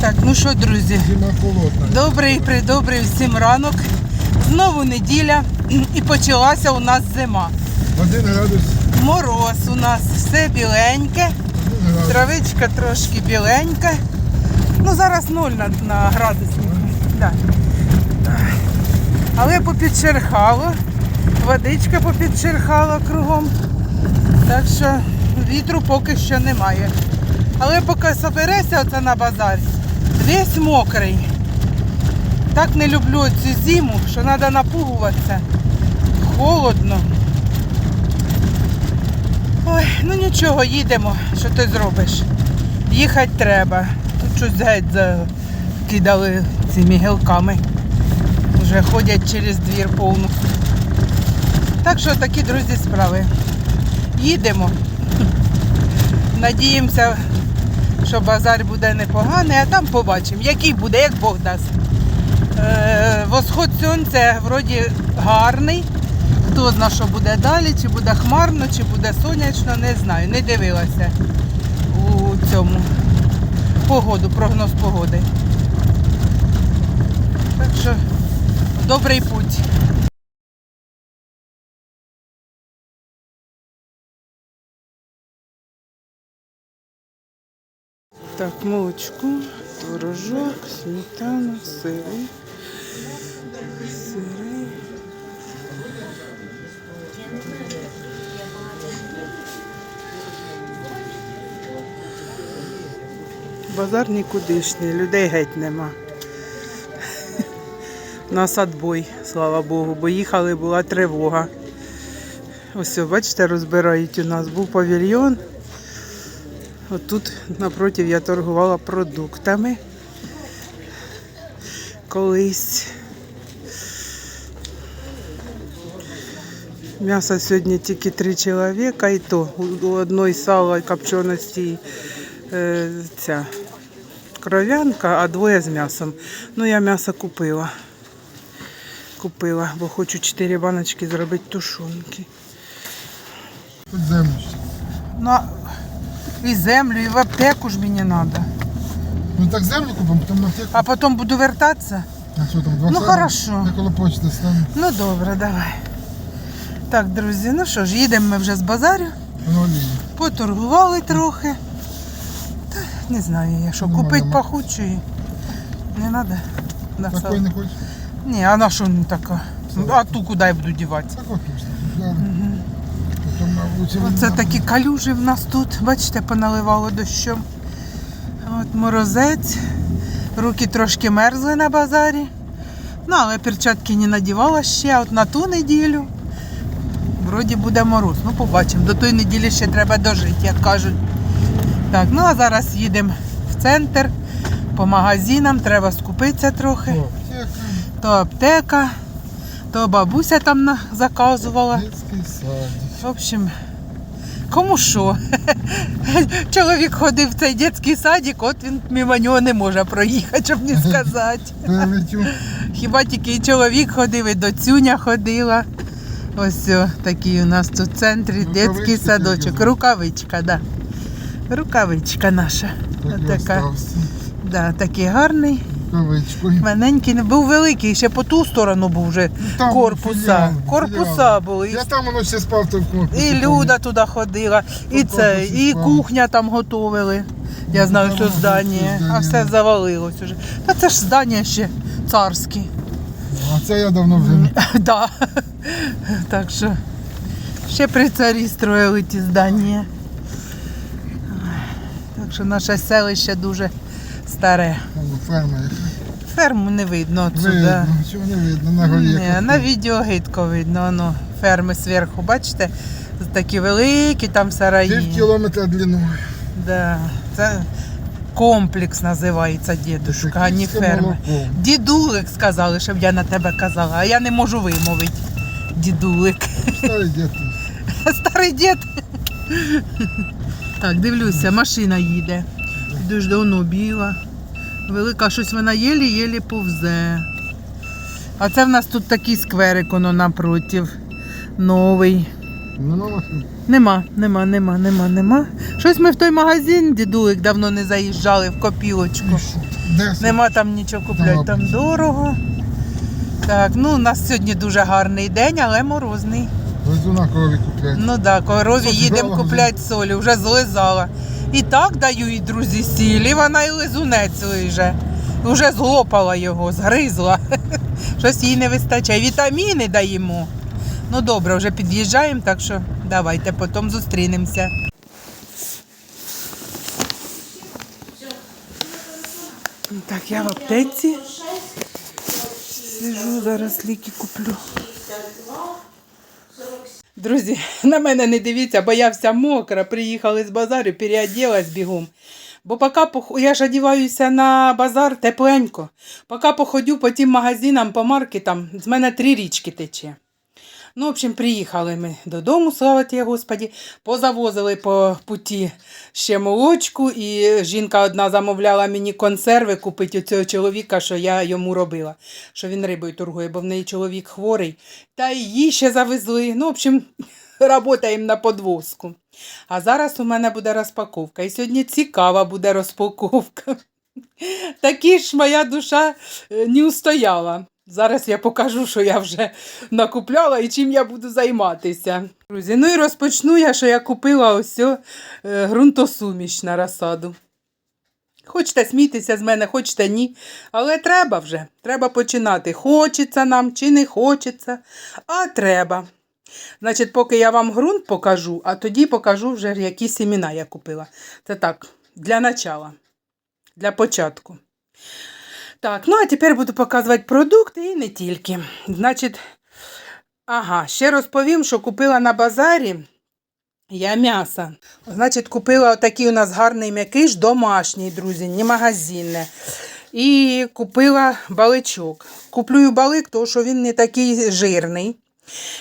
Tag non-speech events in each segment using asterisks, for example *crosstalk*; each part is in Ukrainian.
Так, ну що, друзі, добрий придобрий всім ранок. Знову неділя *clears throat* і почалася у нас зима. Один градус, Мороз у нас все біленьке, травичка трошки біленька. Ну зараз ноль на, на градуснику. Да. Але попідчерхало, водичка попідчерхала кругом. Так що вітру поки що немає. Але поки собереся оце на базар, весь мокрий. Так не люблю цю зиму, що треба напугуватися. Холодно. Ой, ну нічого, їдемо. Що ти зробиш? Їхати треба. Тут щось геть закидали цими гілками. Вже ходять через двір повну. Так що такі, друзі, справи. Їдемо. Надіємося, що базар буде непоганий, а там побачимо, який буде, як Бог дасть. Е, восход сонця вроді гарний. Хто зна, що буде далі, чи буде хмарно, чи буде сонячно, не знаю. Не дивилася у цьому погоду, прогноз погоди. Так що добрий путь. Так, молочко, творожок, сметана, сири. Сири. Базар нікудишній, людей геть нема. *laughs* Нас отбой, слава Богу, бо їхали, була тривога. Ось, бачите, розбирають у нас. Був павільйон. Отут напротив я торгувала продуктами. Колись. М'ясо сьогодні тільки три чоловіка, і то у- одної сало копченості е, ця кров'янка, а двоє з м'ясом. Ну, я м'ясо купила. Купила, бо хочу чотири баночки зробити тушонки. Тут землю. Ну, і землю, і в аптеку ж мені треба. Ну так землю купимо, потім на аптеку. А потім буду вертатися. А що там, два Ну, хорошо. Я коло почти стану. Ну добре, давай. Так, друзі, ну що ж, їдемо ми вже з базарю. Воно олії. Поторгували трохи. Та, не знаю я, що Нема, купити нема. пахучої. Не треба. Такої не хочеш? Ні, а на що не така? Ну, А ту куди я буду дівати? Так от. Да. Оце такі калюжі в нас тут. Бачите, поналивало дощом. От морозець. Руки трошки мерзли на базарі. Ну, але перчатки не надівала ще, от на ту неділю. Вроді буде мороз. Ну, побачимо. До тої неділі ще треба дожити, як кажуть. Так, ну а зараз їдемо в центр по магазинам, треба скупитися трохи. То аптека, то бабуся там заказувала. дитячий садик. В общем, кому що. *laughs* Чоловік ходив в цей дитячий садик, от він мимо нього не може проїхати, щоб не сказати. *laughs* Хіба тільки і чоловік ходив, і доцюня ходила. Ось о, такий у нас тут в центрі дитячий садочок. Рукавичка, да. Рукавичка наша. Так Така, да, такий гарний, Рукавичкою. маленький. Був великий, ще по ту сторону був вже Там корпуса. філіал, Корпуса філіал. були. Я там воно ще спав то в корпусі. І Люда туди ходила, і це, і іспан. кухня там готовили. Я Ну, знаю, що здання, здання. а все завалилось уже. Та це ж здання ще царське. А це я давно вже не *laughs* Да. Так що ще при царі строїли ті здання. Так що наше селище дуже старе. Ферма. Ферму не видно отсюди. Видно, не видно, на горі. Ні, на відео гидко видно, воно, ферми зверху, бачите? Такі великі там сараї. Пів кілометра длиною. Да, це комплекс називається дідушка, а не ферма. Дідулик сказали, щоб я на тебе казала, а я не можу вимовити. Дідулик. Старий дід. *laughs* Старий дід. Так, дивлюся, машина їде. Дуже давно біла. Велика, щось вона єлі-єлі повзе. А це в нас тут такий скверик, воно напротив. Новий. Нема. Нема, нема, нема, нема, нема. Щось ми в той магазин, дідулик, давно не заїжджали в копілочку. Нема там нічого купляти, там дорого. Так, ну у нас сьогодні дуже гарний день, але морозний. Везу на корові купляти. Ну так, да, корові їдемо купляти солі, вже злизала. І так даю їй друзі сіль, і вона і лизунець лиже. Вже злопала його, згризла. *laughs* Щось їй не вистачає. Вітаміни даємо. Ну добре, вже під'їжджаємо, так що давайте потім зустрінемося. Так, я в аптеці. Сижу, зараз ліки куплю. Друзі, *laughs* на мене не дивіться, бо я вся мокра. приїхала з базару, переоделась бігом. Бо поки я ж одіваюся на базар тепленько. Поки походю по тим магазинам, по маркетам, з мене три річки тече. Ну, в общем, приїхали ми додому, слава ті Господі. Позавозили по путі ще молочку, і жінка одна замовляла мені консерви купити у цього чоловіка, що я йому робила, що він рибою торгує, бо в неї чоловік хворий. Та її ще завезли. Ну, в общем, *laughs* работаємо на подвозку. А зараз у мене буде розпаковка. І сьогодні цікава буде розпаковка. *laughs* Такі ж моя душа е, не устояла. Зараз я покажу, що я вже накупляла і чим я буду займатися. Друзі, ну і розпочну я, що я купила ось е, ґрунтосуміш на розсаду. Хочете смійтеся з мене, хочете ні. Але треба вже. Треба починати. Хочеться нам чи не хочеться, а треба. Значить, поки я вам ґрунт покажу, а тоді покажу вже, які сіміна я купила. Це так, для начала, для початку. Так, ну а тепер буду показувати продукти і не тільки. Значить, ага, ще розповім, що купила на базарі я м'ясо. Значить, купила отакий у нас гарний м'якиш, домашній, друзі, не магазинне. І купила баличок. Куплю балик, тому що він не такий жирний.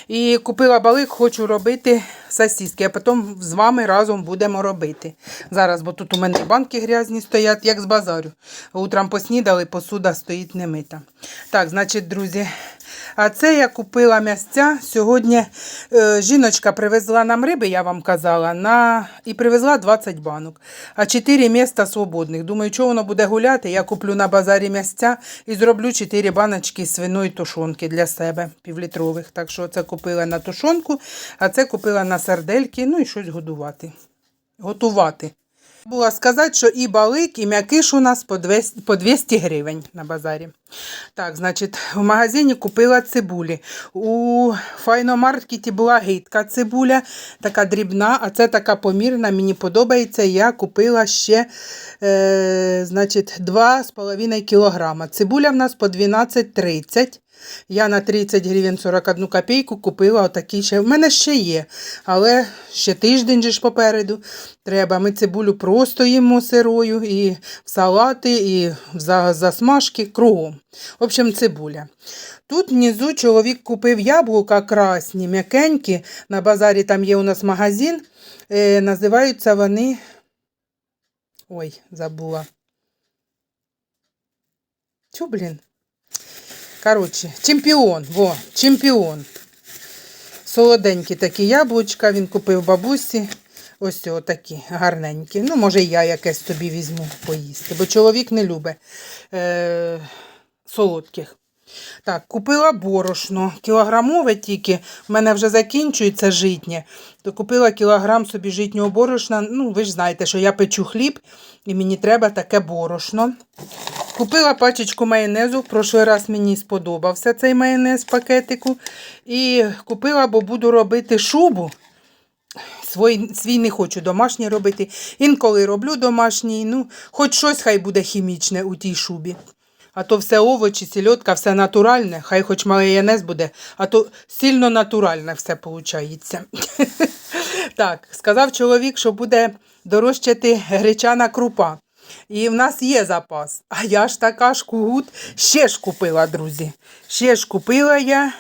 І купила балик, хочу робити сосиски, а потім з вами разом будемо робити. Зараз, бо тут у мене банки грязні стоять, як з базарю. Утром поснідали, посуда стоїть немита. Так, значить, друзі, а це я купила м'ясця. Сьогодні е, жіночка привезла нам риби, я вам казала, на... і привезла 20 банок, а 4 міста свободних. Думаю, що воно буде гуляти, я куплю на базарі м'ясця і зроблю 4 баночки свиної тушонки для себе, півлітрових. Так що це купила на тушонку, а це купила на сардельки, ну і щось годувати. Готувати. Була сказати, що і балик, і м'якиш у нас по 200, гривень на базарі. Так, значить, в магазині купила цибулі. У файномаркеті була гидка цибуля, така дрібна, а це така помірна, мені подобається. Я купила ще е, значить, 2,5 кілограма. Цибуля в нас по 12,30. Я на 30 гривень 41 копійку купила отакий ще. В мене ще є, але ще тиждень же ж попереду треба. Ми цибулю просто їмо сирою, і в салати, і в засмажки кругом. В общем, цибуля. Тут внизу чоловік купив яблука красні, м'якенькі. На базарі там є у нас магазин. Е, називаються вони. Ой, забула. Чу, блін? Коротше, чемпіон, во, чемпіон. Солоденькі такі яблучка, він купив бабусі. Ось такі гарненькі. Ну, може, я якесь тобі візьму поїсти, бо чоловік не любить е- солодких. Так, купила борошно. Кілограмове тільки. В мене вже закінчується житнє. То купила кілограм собі житнього борошна. Ну, ви ж знаєте, що я печу хліб і мені треба таке борошно. Купила пачечку майонезу. В прошлий раз мені сподобався цей майонез в пакетику. І купила, бо буду робити шубу. Свій, свій не хочу домашній робити. Інколи роблю домашній, ну, хоч щось хай буде хімічне у тій шубі. А то все овочі, сільотка, все натуральне, хай хоч майонез буде, а то сильно натуральне все виходить. *laughs* Так, сказав чоловік, що буде дорожчати гречана крупа. І в нас є запас. А я ж така ж кугут ще ж купила, друзі. Ще ж купила я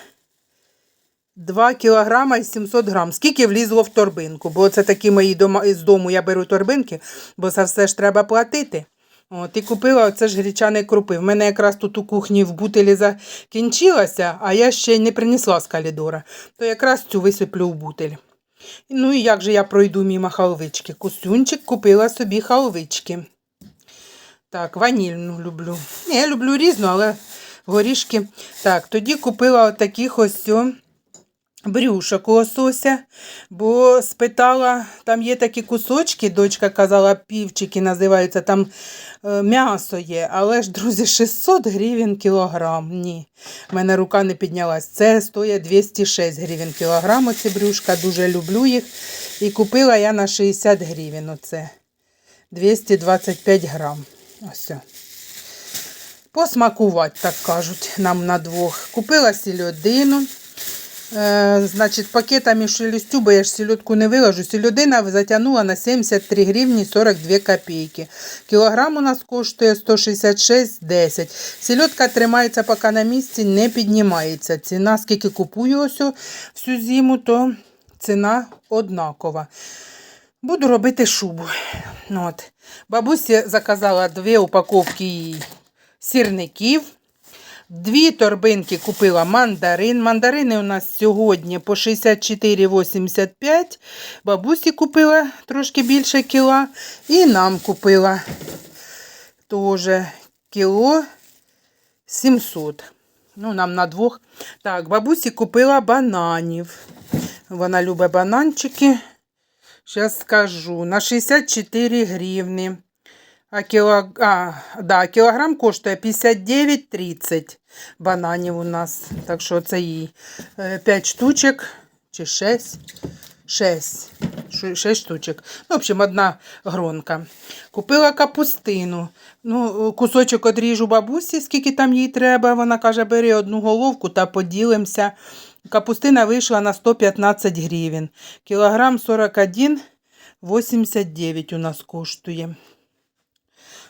2 кілограма і 700 грам. Скільки влізло в торбинку? Бо це такі мої дома, з дому я беру торбинки, бо за все ж треба платити. От, і купила оце ж гречаної крупи. В мене якраз тут у кухні в бутилі закінчилася, а я ще й не принесла з калідора. То якраз цю висиплю в бутиль. Ну і як же я пройду мимо халвички? Кусюнчик купила собі халвички. Так, ванільну люблю. Я люблю різну, але горішки. Так, тоді купила отаких ось брюшок у лосося, бо спитала, там є такі кусочки, дочка казала, півчики називаються, там е, м'ясо є, але ж, друзі, 600 гривень кілограм. Ні, в мене рука не піднялась. Це стоїть 206 гривень кілограм, оці брюшка, дуже люблю їх. І купила я на 60 гривень оце. 225 грам. Ось. Посмакувати, так кажуть, нам на двох. Купила сільодину. Е, значить, пакетами шелестю, бо я ж сільодку не виложу. Сільодина затягнула на 73 гривні 42 копійки. Кілограм у нас коштує 166,10. Сільодка тримається поки на місці, не піднімається. Ціна, скільки купую ось всю зиму, то ціна однакова. Буду робити шубу. От. Бабусі заказала дві упаковки сірників. Дві торбинки купила мандарин. Мандарини у нас сьогодні по 64,85. Бабусі купила трошки більше кіла. І нам купила теж кіло 700. Ну, нам на двох. Так, бабусі купила бананів. Вона любить бананчики. Зараз скажу. На 64 гривні. А, кіло... а, да, кілограм коштує 59,30 бананів у нас. Так що це їй 5 штучок чи 6. 6. 6 штучок. Ну, в общем, одна гронка. Купила капустину. Ну, кусочок одріжу бабусі, скільки там їй треба. Вона каже, бери одну головку та поділимося. Капустина вийшла на 115 гривень. Кілограм 41,89 у нас коштує.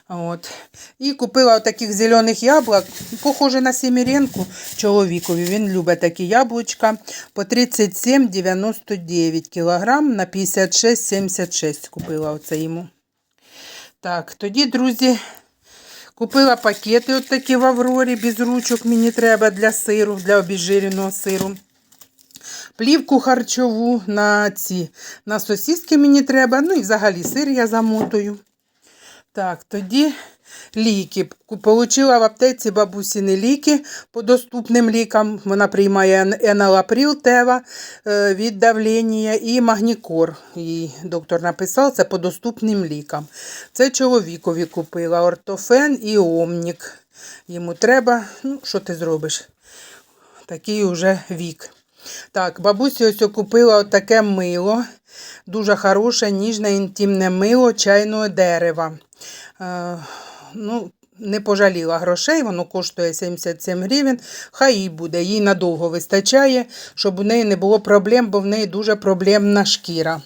От. І купила отаких зелених яблук, похоже на семіренку чоловікові. Він любить такі яблучка по 37,99 кілограм на 56,76 купила оце йому. Так, тоді, друзі, купила пакети от такі в Аврорі, без ручок мені треба для сиру, для обіжиреного сиру. Плівку харчову на ці на сосиски мені треба. Ну і взагалі сир я замотую. Так, тоді ліки. Получила в аптеці бабусіни ліки по доступним лікам. Вона приймає еналаприл тева е, від давлення і магнікор. Їй доктор написав, це по доступним лікам. Це чоловікові купила ортофен і омнік. Йому треба, ну, що ти зробиш? Такий уже вік. Так, бабусі ось купила таке мило. Дуже хороше, ніжне інтимне мило чайного дерева. Е, ну, не пожаліла грошей, воно коштує 77 гривень. Хай їй буде, їй надовго вистачає, щоб у неї не було проблем, бо в неї дуже проблемна шкіра.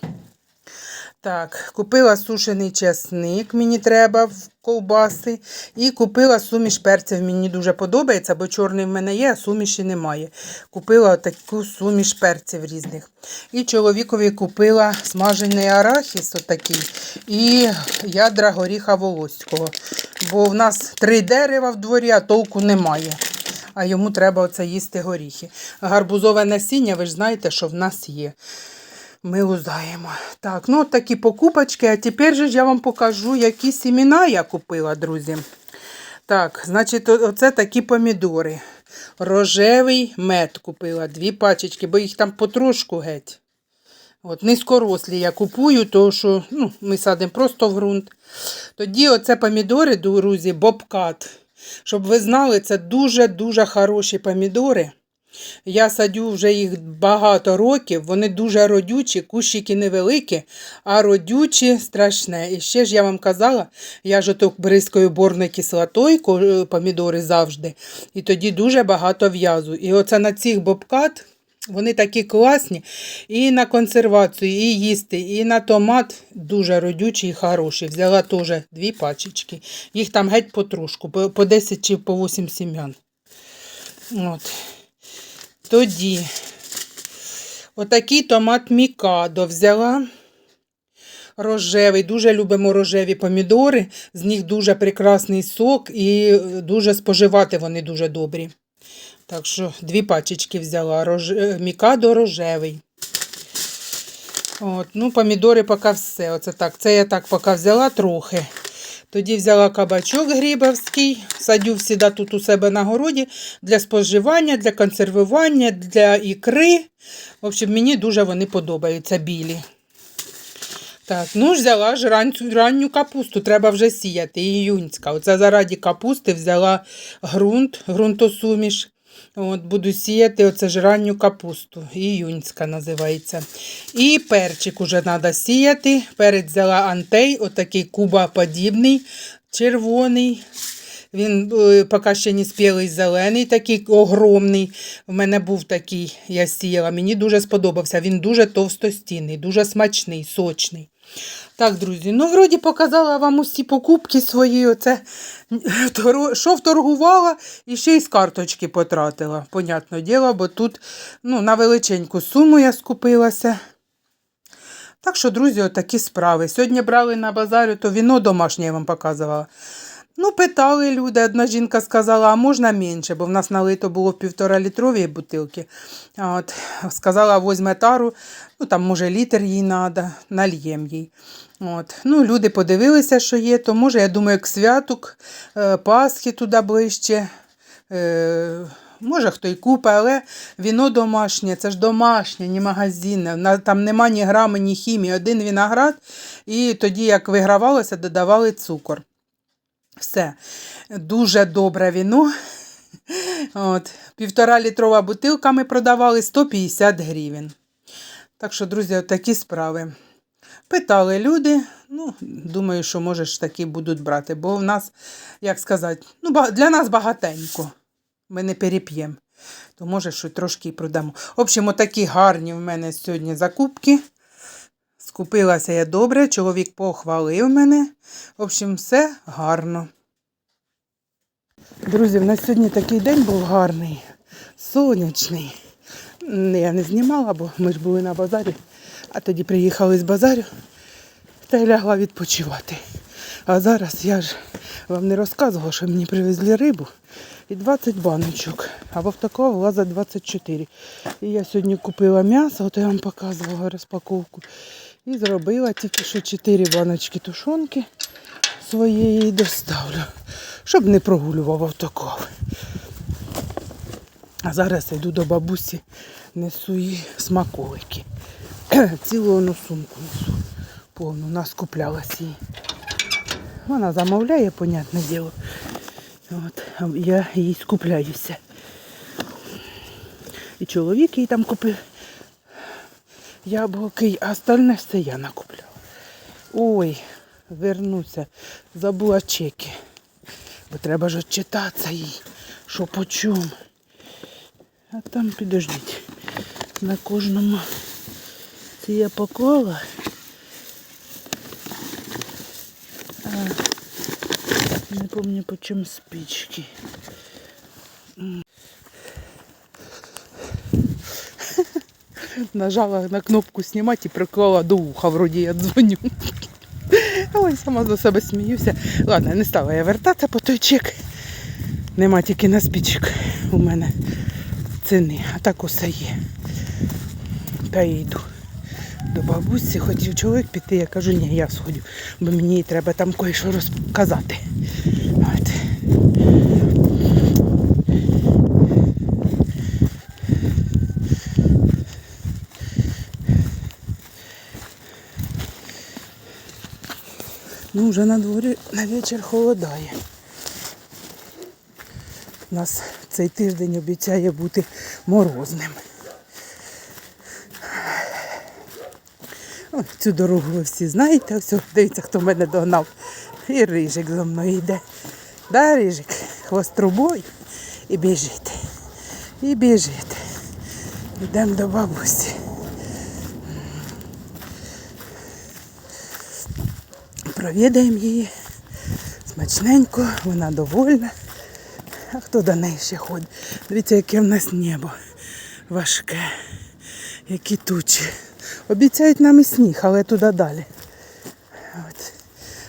Так, купила сушений часник, мені треба в ковбаси. І купила суміш перців. Мені дуже подобається, бо чорний в мене є, а суміші немає. Купила таку суміш перців різних. І чоловікові купила смажений арахіс отакий, і ядра горіха волоського. Бо в нас три дерева в дворі, а толку немає. А йому треба оце їсти горіхи. Гарбузове насіння, ви ж знаєте, що в нас є. Ми лузаємо. Так, ну от такі покупочки. А тепер же ж я вам покажу, які сімена я купила, друзі. Так, значить, оце такі помідори. Рожевий мед купила, дві пачечки, бо їх там потрошку геть. От, низькорослі я купую, тому що ну, ми садимо просто в ґрунт. Тоді оце помідори, друзі, бобкат. Щоб ви знали, це дуже-дуже хороші помідори. Я садю вже їх багато років, вони дуже родючі, кущики невеликі, а родючі страшне. І ще ж я вам казала, я ж бризкою борною кислотою е, помідори завжди. І тоді дуже багато в'язу. І оце на цих бобкат. Вони такі класні і на консервацію, і їсти, і на томат дуже родючі і хороші. Взяла теж дві пачечки. Їх там геть потрошку, по по 10 чи по 8 сім'ян. От. Тоді отакий томат Мікадо взяла. Рожевий, дуже любимо рожеві помідори, з них дуже прекрасний сок і дуже споживати вони дуже добрі. Так що дві пачечки взяла. Рож... е, Мікадо рожевий. От, ну, помідори поки все. Оце так. Це я так поки взяла трохи. Тоді взяла кабачок грібовський, садю всіда тут у себе на городі для споживання, для консервування, для ікри. В общем, мені дуже вони подобаються білі. Так, ну ж взяла ж ранцю, ранню капусту, треба вже сіяти, іюнська. Оце заради капусти взяла ґрунт, ґрунтосуміш. От, буду сіяти оце ж капусту. Іюнська називається. І перчик уже треба сіяти. Перець взяла антей, отакий кубоподібний, червоний. Він е, поки ще не спілий зелений, такий огромний. В мене був такий, я сіяла. Мені дуже сподобався. Він дуже товстостінний, дуже смачний, сочний. Так, друзі, ну вроді показала вам усі покупки свої. Оце що вторгувала і ще й з карточки потратила. Понятне діло, бо тут ну, на величеньку суму я скупилася. Так що, друзі, отакі справи. Сьогодні брали на базарі, то віно домашнє я вам показувала. Ну, питали люди, одна жінка сказала, а можна менше, бо в нас налито було в півтора літрові бутилки. От, сказала, возьме тару, ну там, може, літр їй треба, нальєм їй. От. Ну, люди подивилися, що є, то може, я думаю, к святу, к, е, Пасхи туди ближче. Е, Може, хто й купить, але віно домашнє, це ж домашнє, не магазинне. Там нема ні грами, ні хімії. Один виноград, і тоді, як вигравалося, додавали цукор. Все. Дуже добре віно. От. Півтора літрова бутилка ми продавали 150 гривень. Так що, друзі, такі справи. Питали люди. Ну, думаю, що може ж такі будуть брати, бо в нас, як сказати, ну, для нас багатенько. Ми не переп'ємо. То може, що трошки і продамо. В общем, отакі гарні в мене сьогодні закупки. Скупилася я добре, чоловік похвалив мене. В общем, все гарно. Друзі, в нас сьогодні такий день був гарний, сонячний. Я не знімала, бо ми ж були на базарі, а тоді приїхали з базарю та й лягла відпочивати. А зараз я ж вам не розказувала, що мені привезли рибу і 20 баночок, а в такого влазить 24. І я сьогодні купила м'ясо, от я вам показувала розпаковку. І зробила тільки що 4 баночки тушонки своєї доставлю, щоб не прогулював автокол. А зараз йду до бабусі, несу їй смаколики. *clears throat* Цілу одну сумку несу повну, наскуплялась їй. Вона замовляє, понятне діло. От, я їй скупляюся. І чоловік їй там купив яблуки, а остальне все я накупляла. Ой, вернуся, забула чеки. Бо треба ж отчитатися їй, що по чому. А там підождіть. На кожному це я поклала. Не пам'ятаю по чому спички. Нажала на кнопку знімати і приклала до уха, вроді я дзвоню. Ой, сама за себе сміюся. Ладно, не стала я вертатися по той чек. Нема тільки на спічок у мене ціни, а так усе є. Та йду до бабусі, хотів чоловік піти, я кажу, ні, я сходю, бо мені треба там кое-що розказати. От. Ну, вже на дворі на вечір холодає. У нас цей тиждень обіцяє бути морозним. О, цю дорогу ви всі знаєте, ось дивіться, хто мене догнав. І рижик за мною йде. Да, рижик, хвост трубою і біжить. І біжить. Йдемо до бабусі. Провідаємо її. Смачненько, вона довольна. А хто до неї ще ходить? Дивіться, яке в нас небо важке, які тучі. Обіцяють нам і сніг, але туди далі. От.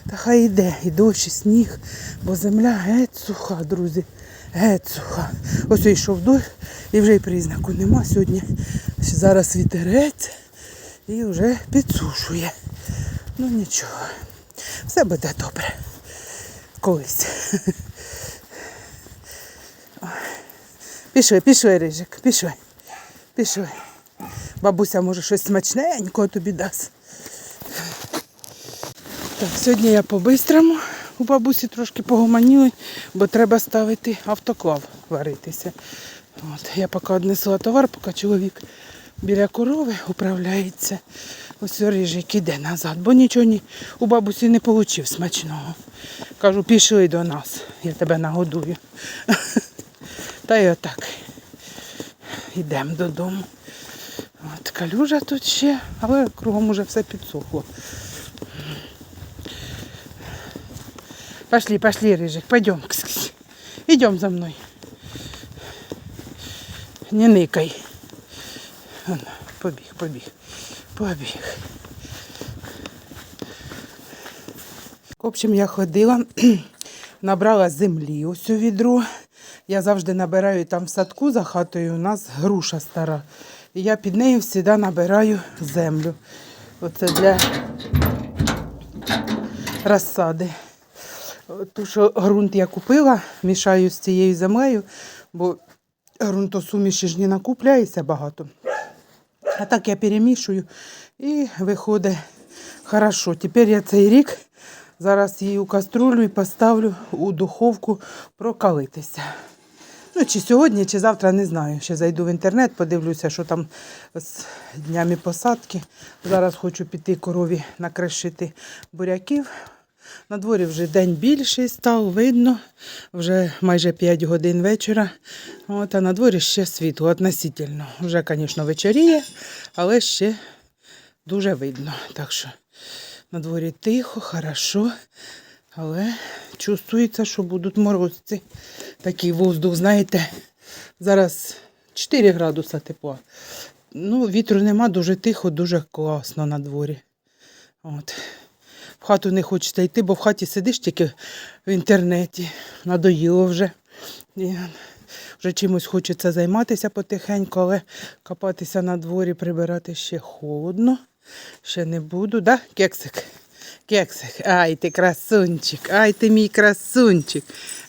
Та хай йде, і дощ, і сніг, бо земля геть суха, друзі. Геть суха. Ось йшов дощ і вже й признаку нема сьогодні. Зараз вітерець і вже підсушує. Ну нічого. Все буде добре. Колись. Пішли, пішли, Рижик, пішли. Пішли. Бабуся може щось смачненького тобі дасть. Так, сьогодні я по-бистрому у бабусі трошки погомоніли, бо треба ставити автоклав варитися. От, я поки однесла товар, поки чоловік біля корови управляється. Ось рижик іде назад, бо нічого ні, у бабусі не отримав смачного. Кажу, пішли до нас, я тебе нагодую. *laughs* Та й отак. Йдемо додому. От калюжа тут ще, але кругом уже все підсохло. Пошли, пошли, Рыжик, пойдем. *laughs* Идем за мной. Не ныкай. Ано, побіг, побіг, побіг. В общем, я ходила, *clears throat* набрала землі ось у відро. Я завжди набираю там в садку за хатою, у нас груша стара. І я під нею завжди набираю землю. Оце для розсади. Ту, що ґрунт я купила, мішаю з цією землею, бо ґрунтосуміші ж не накупляється багато. А так я перемішую і виходить хорошо. Тепер я цей рік зараз її у каструлю і поставлю у духовку прокалитися. Ну, чи сьогодні, чи завтра, не знаю. Ще зайду в інтернет, подивлюся, що там з днями посадки. Зараз хочу піти корові накришити буряків. На дворі вже день більший став, видно, вже майже 5 годин вечора. От, а на дворі ще світло относительно. Вже, звісно, вечоріє, але ще дуже видно. Так що на дворі тихо, хорошо, але чувствується, що будуть морозці. Такий воздух, знаєте, зараз 4 градуса тепла. Ну, вітру нема, дуже тихо, дуже класно на дворі. От. В хату не хочеться йти, бо в хаті сидиш тільки в інтернеті. Надоїло вже. І вже чимось хочеться займатися потихеньку, але копатися на дворі, прибирати ще холодно. Ще не буду, да, кексик? Кексик, ай ти красунчик, ай ти мій красунчик,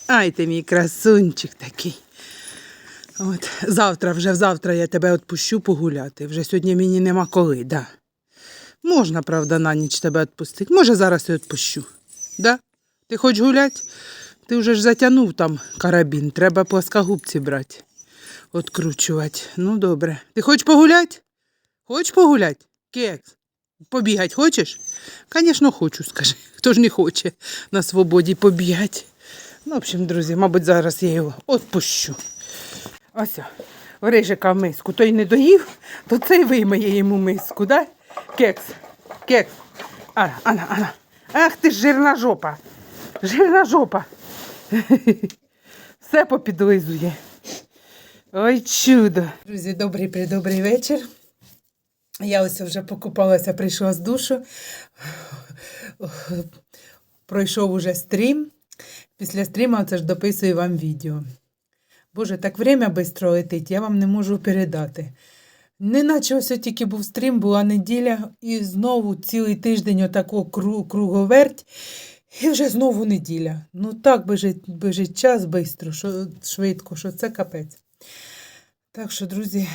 ай ти мій красунчик такий. От, завтра, вже завтра я тебе відпущу погуляти. Вже сьогодні мені нема коли, да. Можна, правда, на ніч тебе відпустити. Може, зараз і відпущу. Да? Ти хочеш гуляти? Ти вже ж затягнув там карабін. Треба плоскогубці брати. Откручувати. Ну, добре. Ти хочеш погуляти? Хочеш погуляти? Кекс. Побігати хочеш? Звісно, хочу, скажи. *laughs* Хто ж не хоче на свободі побігати. Ну, в общем, друзі, мабуть, зараз я його відпущу. Ось, в рижика миску. Той не доїв, то цей вимиє йому миску, да? Кекс, кекс. Ана, ана, ана. Ах ти ж жирна жопа. Жирна жопа. *laughs* Все попідлизує. Ой, чудо. Друзі, добрий придобрий вечір. Я ось вже покупалася, прийшла з душу. Пройшов уже стрім. Після стріма це ж дописую вам відео. Боже, так время швидко летить, я вам не можу передати. Неначе ось тільки був стрім, була неділя, і знову цілий тиждень отако круговерть, і вже знову неділя. Ну так біжить, біжить час швидко, швидко, що це капець. Так що, друзі,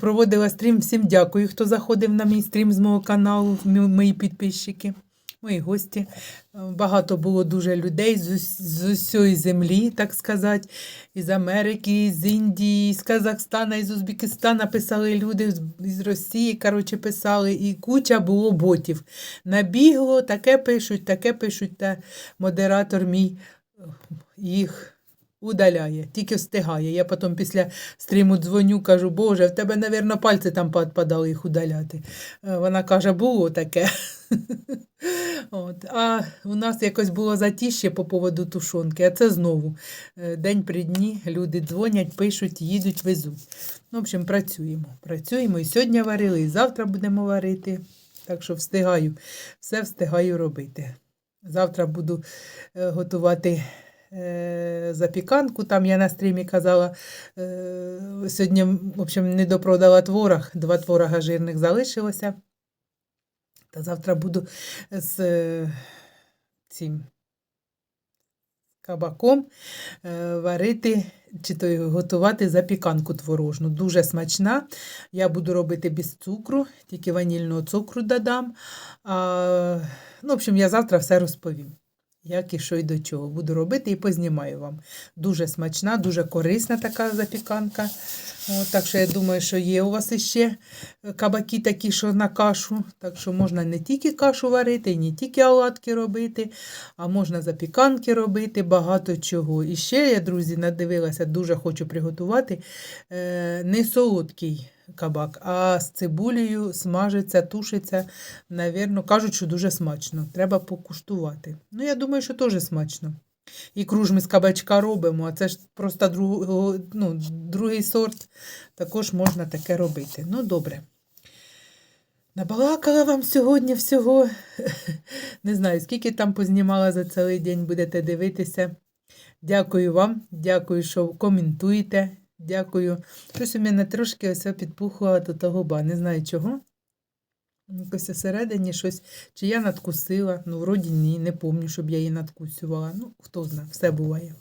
проводила стрім. Всім дякую, хто заходив на мій стрім з мого каналу, мої підписчики, мої гості. Е, Багато було дуже людей з, з усієї землі, так сказати, із Америки, з Індії, з Казахстана, із Узбекистана писали люди, з- Росії, коротше, писали, і куча було ботів. Набігло, таке пишуть, таке пишуть, та модератор мій е, їх удаляє, тільки встигає. Я потім після стріму дзвоню, кажу, Боже, в тебе, напевно, пальці там підпадали їх удаляти. Е, Вона каже, було таке. *laughs* От. А у нас якось було затіще по поводу тушонки, а це знову е, день при дні люди дзвонять, пишуть, їдуть, везуть. Ну, в общем, працюємо. Працюємо і сьогодні варили, і завтра будемо варити. Так що встигаю, все встигаю робити. Завтра буду е, готувати запіканку. Там я на стрімі казала, е, сьогодні, в общем, не допродала творог, два творога жирних залишилося. Та завтра буду з е, цим кабаком е, варити чи то готувати запіканку творожну. Дуже смачна. Я буду робити без цукру, тільки ванільного цукру додам. А, ну, в общем, я завтра все розповім. Як і що і до чого. Буду робити і познімаю вам. Дуже смачна, дуже корисна така запіканка. От, так що я думаю, що є у вас іще кабаки такі, що на кашу. Так що можна не тільки кашу варити, не тільки оладки робити, а можна запіканки робити, багато чого. І ще я, друзі, надивилася, дуже хочу приготувати е, не солодкий кабак, а з цибулею смажиться, тушиться. Навірно, кажуть, що дуже смачно. Треба покуштувати. Ну, я думаю, що теж смачно. Ікру ж ми з кабачка робимо, а це ж просто друг, ну, другий сорт. Також можна таке робити. Ну, добре. Набалакала вам сьогодні всього. *laughs* Не знаю, скільки там познімала за цілий день, будете дивитися. Дякую вам, дякую, що коментуєте. Дякую. Щось у мене трошки ось підпухла до того ба. Не знаю чого. Якось всередині щось, чи я надкусила, ну, вроді ні, не пам'ятаю, щоб я її надкусювала. Ну, хто знає, все буває.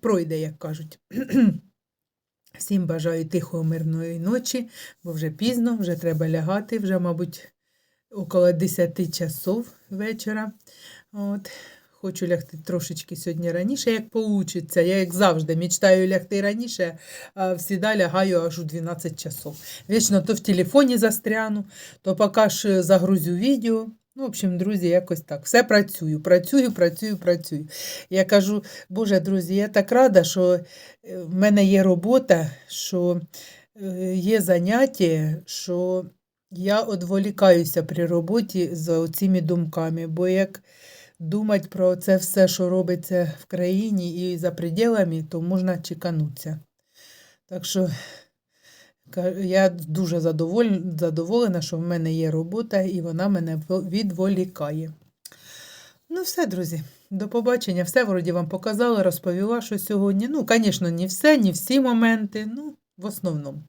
Пройде, як кажуть. *clears throat* Всім бажаю тихої, мирної ночі, бо вже пізно, вже треба лягати, вже, мабуть, около 10 часов вечора. От. Хочу лягти трошечки сьогодні раніше, як получиться. Я, як завжди, мечтаю лягти раніше, а всіда лягаю аж у 12 часов. Вічно то в телефоні застряну, то поки ж загрузю відео. Ну, в общем, друзі, якось так. Все працюю, працюю, працюю, працюю. Я кажу, Боже, друзі, я так рада, що е, в мене є робота, що е, є заняття, що я відволікаюся при роботі за цими думками. Бо як думати про це все, що робиться в країні і за пределами, то можна чеканутися. Так що я дуже задоволена, що в мене є робота і вона мене відволікає. Ну, все, друзі. До побачення. Все вроді вам показала, розповіла, що сьогодні. Ну, звісно, не все, не всі моменти. Ну, в основному.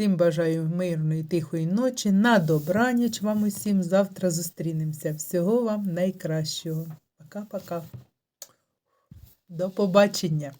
Всім бажаю мирної, тихої ночі. На добраніч вам усім. Завтра зустрінемося. Всього вам найкращого. Пока-пока. До побачення.